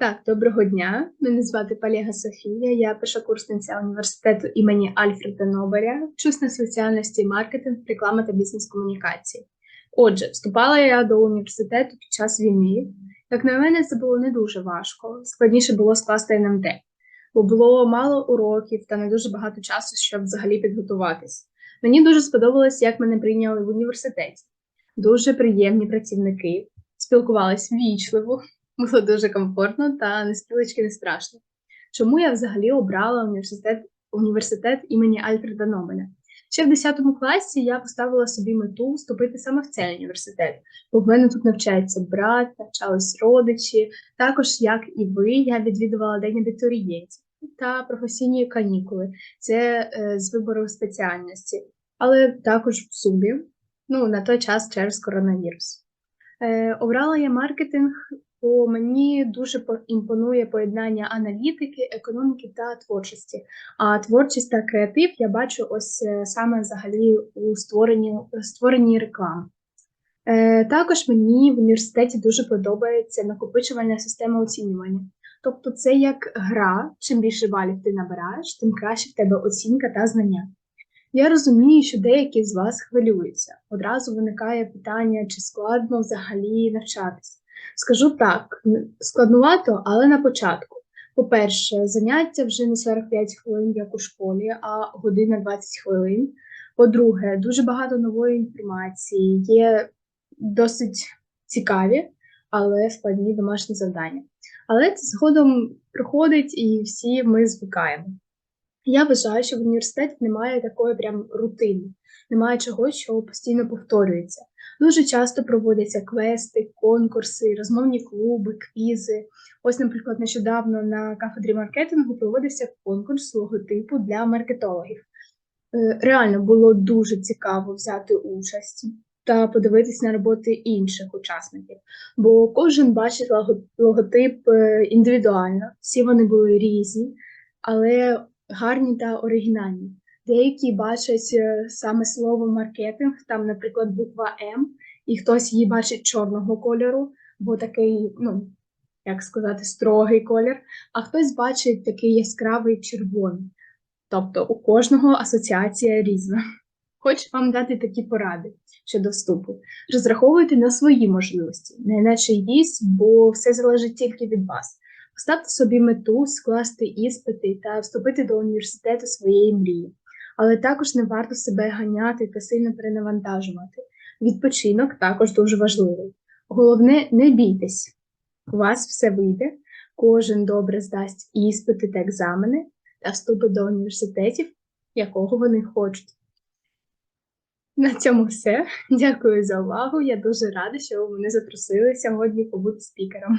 Так, доброго дня. Мене звати Палєга Софія. Я першокурсниця університету імені Альфреда Нобеля, вчусь на спеціальності маркетинг, реклама та бізнес-комунікації. Отже, вступала я до університету під час війни. Як на мене, це було не дуже важко. Складніше було скласти НМТ, бо було мало уроків та не дуже багато часу, щоб взагалі підготуватись. Мені дуже сподобалось, як мене прийняли в університеті. Дуже приємні працівники, спілкувались вічливо, було дуже комфортно та не спілочки не страшно. Чому я взагалі обрала університет, університет імені Альфреда Нобеля? Ще в 10 класі я поставила собі мету вступити саме в цей університет, бо в мене тут навчається брат, навчались родичі. Також, як і ви, я відвідувала день абітурієнтів та професійні канікули. Це е, з вибору спеціальності, але також в субі, ну на той час через коронавірус. Е, обрала я маркетинг, бо мені дуже по- імпонує поєднання аналітики, економіки та творчості. А творчість та креатив я бачу ось е, саме взагалі у створенні, створенні реклами. Е, також мені в університеті дуже подобається накопичувальна система оцінювання. Тобто, це як гра, чим більше балів ти набираєш, тим краще в тебе оцінка та знання. Я розумію, що деякі з вас хвилюються. Одразу виникає питання, чи складно взагалі навчатись. Скажу так, складнувато, але на початку. По-перше, заняття вже не 45 хвилин, як у школі, а година 20 хвилин. По-друге, дуже багато нової інформації, є досить цікаві, але складні домашні завдання. Але це згодом приходить і всі ми звикаємо. Я вважаю, що в університеті немає такої прям рутини, немає чогось, що постійно повторюється. Дуже часто проводяться квести, конкурси, розмовні клуби, квізи. Ось, наприклад, нещодавно на кафедрі маркетингу проводився конкурс логотипу для маркетологів. Е, Реально було дуже цікаво взяти участь та подивитись на роботи інших учасників, бо кожен бачить логотип е, індивідуально, всі вони були різні, але гарні та оригінальні. Деякі бачать е, саме слово маркетинг, там, наприклад, буква М, і хтось її бачить чорного кольору, бо такий, ну, як сказати, строгий колір, а хтось бачить такий яскравий червоний. Тобто у кожного асоціація різна. Хочу вам дати такі поради щодо вступу. Розраховуйте на свої можливості, не на чиїсь, бо все залежить тільки від вас. Поставте собі мету скласти іспити та вступити до університету своєї мрії. Але також не варто себе ганяти та сильно перенавантажувати. Відпочинок також дуже важливий. Головне, не бійтесь. У вас все вийде, кожен добре здасть іспити та екзамени та вступить до університетів, якого вони хочуть. На цьому все. Дякую за увагу. Я дуже рада, що ви мене запросили сьогодні побути спікером.